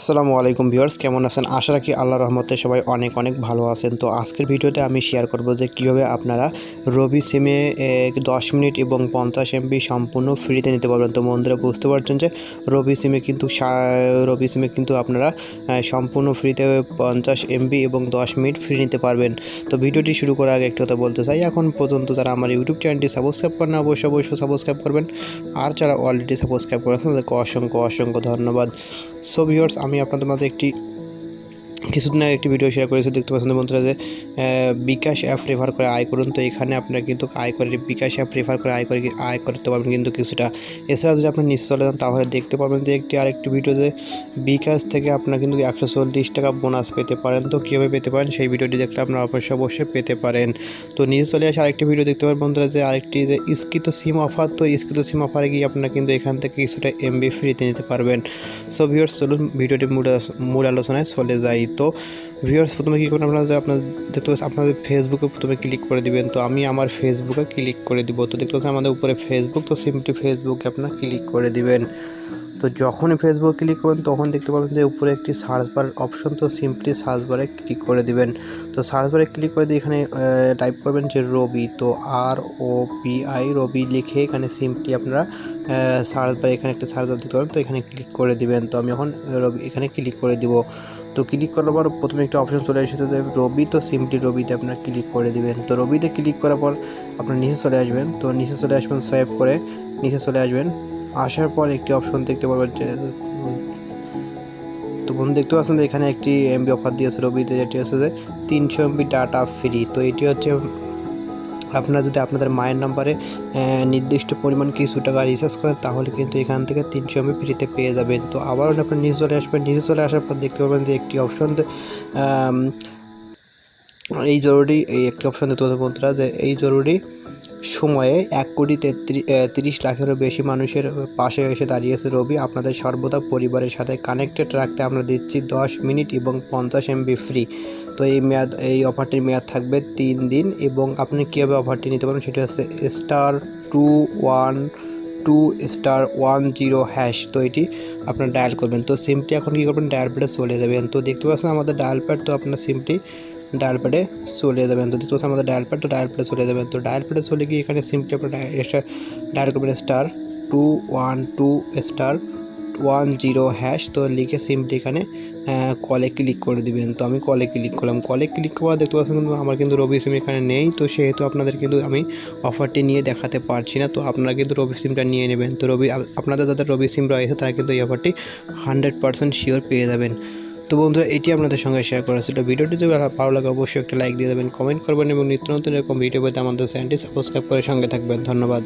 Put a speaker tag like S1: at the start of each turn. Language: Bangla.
S1: আসসালামু আলাইকুম ভিউয়ার্স, কেমন আছেন? আশা রাখি আল্লাহ রহমতে সবাই অনেক অনেক ভালো আছেন। তো আজকের ভিডিওতে আমি শেয়ার করব যে কীভাবে আপনারা রবি সিমে দশ মিনিট এবং পঞ্চাশ এমবি সম্পূর্ণ ফ্রিতে নিতে পারবেন। তো বন্ধুরা, বুঝতে পারছেন যে রবি সিমে কিন্তু রবি সিমে কিন্তু আপনারা সম্পূর্ণ ফ্রিতে পঞ্চাশ এমবি এবং দশ মিনিট ফ্রি নিতে পারবেন। তো ভিডিওটি শুরু করার আগে একটু কথা বলতে চাই। এখন পর্যন্ত যারা আমার ইউটিউব চ্যানেলটি সাবস্ক্রাইব করেন অবশ্যই অবশ্যই সাবস্ক্রাইব করবেন। আর যারা অলরেডি সাবস্ক্রাইব করেছেন, তাদেরকে অসংখ্য অসংখ্য ধন্যবাদ। সো ভিউয়ার্স আমি আপনাদের মাঝে একটি কিছুদিন আগে একটি ভিডিও শেয়ার করেছে, দেখতে পাচ্ছেন বন্ধুরা যে বিকাশ অ্যাপ রেফার করে আয় করুন। তো এখানে আপনারা কিন্তু আয় করে, বিকাশ অ্যাপ রেফার করে আয় করে, আয় করতে পারবেন কিন্তু কিছুটা। এছাড়া যদি আপনি নিচে চলে যান, তাহলে দেখতে পাবেন যে একটি আরেকটি ভিডিও যে, বিকাশ থেকে আপনারা কিন্তু একশো চল্লিশ টাকা বোনাস পেতে পারেন। তো কীভাবে পেতে পারেন? সেই ভিডিওটি দেখলে আপনারা অবশ্যই অবশ্যই পেতে পারেন। তো নিচে চলে আসে আরেকটি ভিডিও দেখতে পারেন বন্ধুরা যে, আরেকটি যে, স্কৃত সিম অফার তো স্কৃত সিম অফারে গিয়ে আপনারা কিন্তু এখান থেকে কিছুটা এমবি ফ্রিতে নিতে পারবেন। সো ভিউয়ার্স চলুন ভিডিওটি মূল মূল আলোচনায় চলে যাই। তো ভিউয়ার্স প্রথমে কী করবেন আপনারা আপনার, দেখতে আপনাদের ফেসবুকে প্রথমে ক্লিক করে দিবেন। তো আমি আমার ফেসবুকে ক্লিক করে দিব। তো দেখতে পাচ্ছেন আমাদের উপরে ফেসবুক তো সিম্পলি ফেসবুকে আপনার ক্লিক করে দিবেন। তো যখনই ফেসবুক ক্লিক করবেন, তখন দেখতে পাবেন যে উপরে একটি সার্চ বার অপশন তো সিম্পলি সার্চ বারে ক্লিক করে দিবেন। তো সার্চ বারে ক্লিক করে দিয়ে এখানে টাইপ করবেন যে রবি তো আর ও পি আই রবি লিখে এখানে সিম্পলি আপনারা সার্চ বারে এখানে একটা সার্চ বার দিতে পারেন, তো এখানে ক্লিক করে দিবেন। তো আমি এখন রবি এখানে ক্লিক করে দিব। তো ক্লিক করার পর প্রথমে একটা অপশন চলে এসেছে রবি তো সিম্পলি রবিতে আপনারা ক্লিক করে দিবেন। তো রবিতে ক্লিক করার পর আপনার নিচে চলে আসবেন। তো নিচে চলে আসবেন সোয়াইপ করে নিচে চলে আসবেন। আসার পর একটি অপশন দেখতে পাবেন যে, তো বন্ধু দেখতে পাচ্ছেন যে এখানে একটি এমবি অফার দিয়েছে রবিতে, যেটি হচ্ছে যে তিনশো এমবি ডাটা ফ্রি তো এটি হচ্ছে, আপনারা যদি আপনাদের মায়ের নাম্বারে নির্দিষ্ট পরিমাণ কিছু টাকা রিচার্জ করেন, তাহলে কিন্তু এখান থেকে তিনশো এমবি ফ্রিতে পেয়ে যাবেন। তো আবারও আপনি নিচে চলে আসবেন। নিচে চলে আসার পর দেখতে পাবেন যে একটি অপশন এই জরুরি, এই একটি অপশন দেখতে পাচ্ছেন বন্ধুরা যে এই জরুরি সময়ে এক কোটি তেত্রিশ তিরিশ লাখেরও বেশি মানুষের পাশে এসে দাঁড়িয়েছে রবি। আপনাদের সর্বদা পরিবারের সাথে কানেক্টেড রাখতে আমরা দিচ্ছি দশ মিনিট এবং পঞ্চাশ এমবি ফ্রি তো এই মেয়াদ এই অফারটির মেয়াদ থাকবে তিন দিন এবং আপনি কীভাবে অফারটি নিতে পারেন সেটি হচ্ছে star two one two star one zero hash তো এটি আপনার ডায়াল করবেন। তো সিমটি এখন কী করবেন? ডায়াল প্যাডে চলে যাবেন। তো দেখতে পাচ্ছেন আমাদের ডায়াল প্যাড তো আপনার সিমটি ডায়াল প্যাডে চলে যাবেন তো দেখতে আমাদের ডায়াল প্যাড, তো ডায়াল প্যাডে চলে যাবেন তো ডায়াল প্যাডে চলে গিয়ে এখানে সিমটি আপনার ডায়াল করবেন star two one two star one zero hash তো লিখে সিমটি এখানে কলে ক্লিক করে দিবেন। তো আমি কলে ক্লিক করলাম। কলে ক্লিক করা দেখতে পাচ্ছেন কিন্তু আমার কিন্তু রবি সিম এখানে নেই। তো সেহেতু আপনাদের কিন্তু আমি অফারটি নিয়ে দেখাতে পারছি না। তো আপনারা কিন্তু রবি সিমটা নিয়ে নেবেন। তো রবি আপনাদের যাদের রবি সিম রয়েছে, তারা কিন্তু এই অফারটি হান্ড্রেড পার্সেন্ট শিওর পেয়ে যাবেন। তো বন্ধুরা, এটি আপনাদের সঙ্গে শেয়ার করা ছিল ভিডিওটি। যদি ভালো- লাগে, অবশ্যই একটা লাইক দিয়ে দেবেন কমেন্ট করবেন এবং নিত্য নতুন এরকম ভিডিও পেতে আমাদের চ্যানেলটি সাবস্ক্রাইব করে সঙ্গে থাকবেন। ধন্যবাদ।